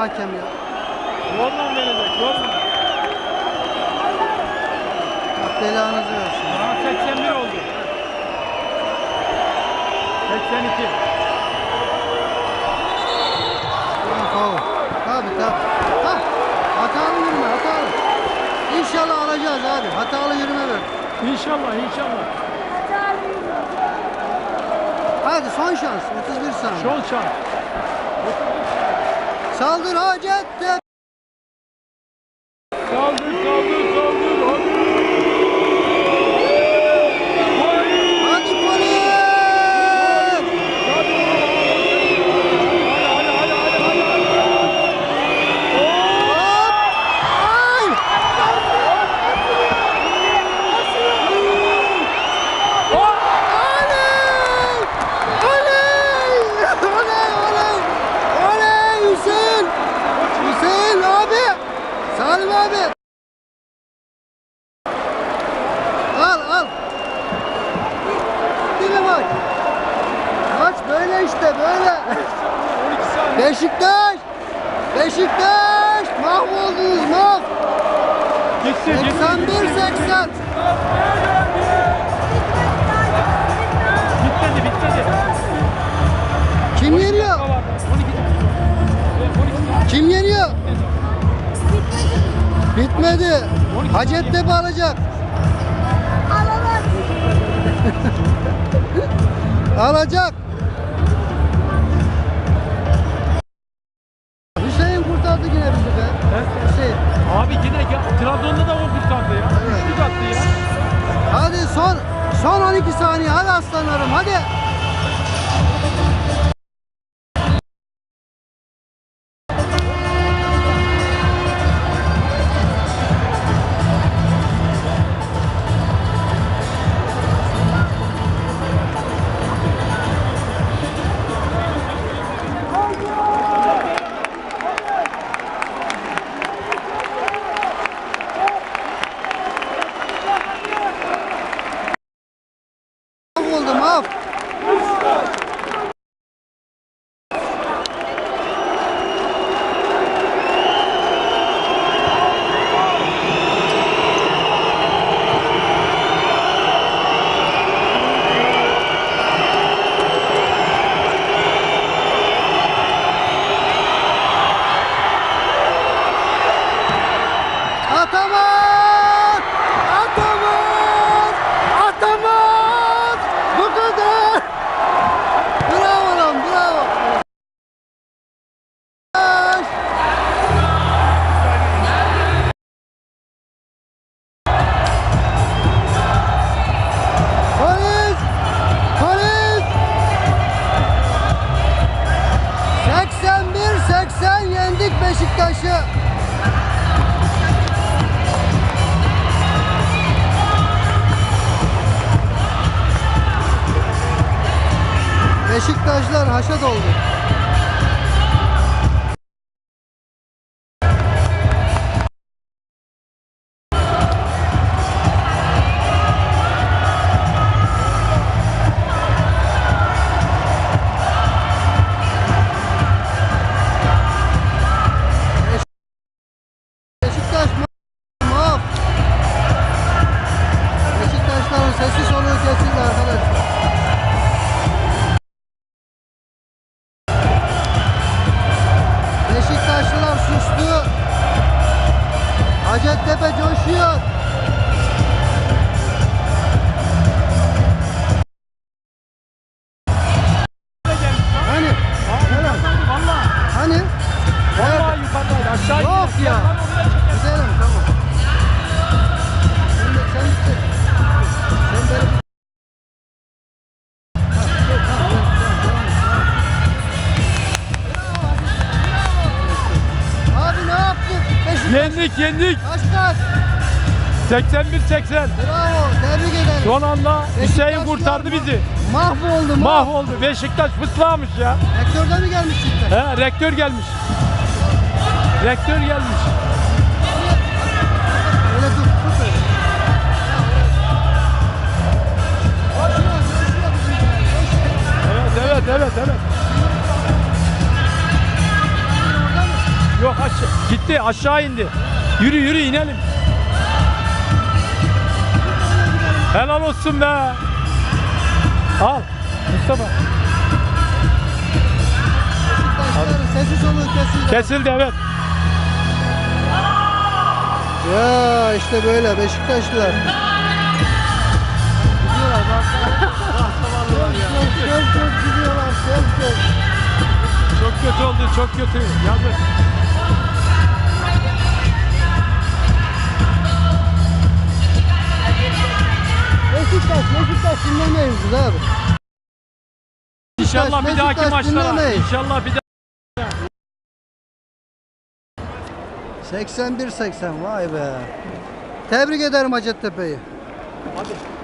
ki hakem ya. Yolla verecek, yolla. Allah belanızı versin. Aha 81 oldu. 82. Ulan faul. Tabii tabii. Ha, hatalı yürüme hatalı. İnşallah alacağız abi. Hatalı yürüme ver. İnşallah, inşallah. Hadi son şans. 31 saniye. Şol şans. Saldır Hacettepe. Abi! Al al! Değil mi maç? Böyle işte böyle. 12 saniye. Beşiktaş! Beşiktaş! Mahvoldunuz gitti. 81-80! Bitmedi. Hacettepe alacak. Alacak. Hüseyin kurtardı yine bizi be. Hüseyin. Abi yine gel- Trabzon'da da o kurtardı ya. Üçlük attı ya. Hadi son son 12 saniye. Hadi aslanlarım hadi. Beşiktaş'ı. Beşiktaşlar haşa doldu. Hacettepe coşuyor. Hani? Valla. Hani? Valla yukarıdaydı. Aşağı Yok ya. Güzelim tamam. Sen de sen de sen böyle bir- Yendik yendik. kaç kaç? 81-80. Bravo tebrik ederim. Son anda Hüseyin Beşiktaşlılar kurtardı bizi. Mahvoldu mahv. Mahvoldu. Beşiktaş fıslamış ya. Rektörde mi gelmiş cidden? He, rektör gelmiş. Rektör gelmiş. Öyle dur koşuyor. Evet evet evet evet. Orada mı? gitti aşağı indi. Yürü yürü inelim. Helal olsun be. Al Mustafa. Sesi soluğu kesildi. Kesildi evet. Ya işte böyle Beşiktaşlılar. Gidiyorlar bak. Çok çok çok gidiyorlar. Çok çok. Çok kötü oldu çok kötü. Yazık. Beşiktaş, Beşiktaş dinlemeyiz biz abi. İnşallah bir dahaki Beşiktaş maçlara. dinlemeyiz. İnşallah bir daha. 81-80 vay be. Tebrik ederim Hacettepe'yi. Hadi.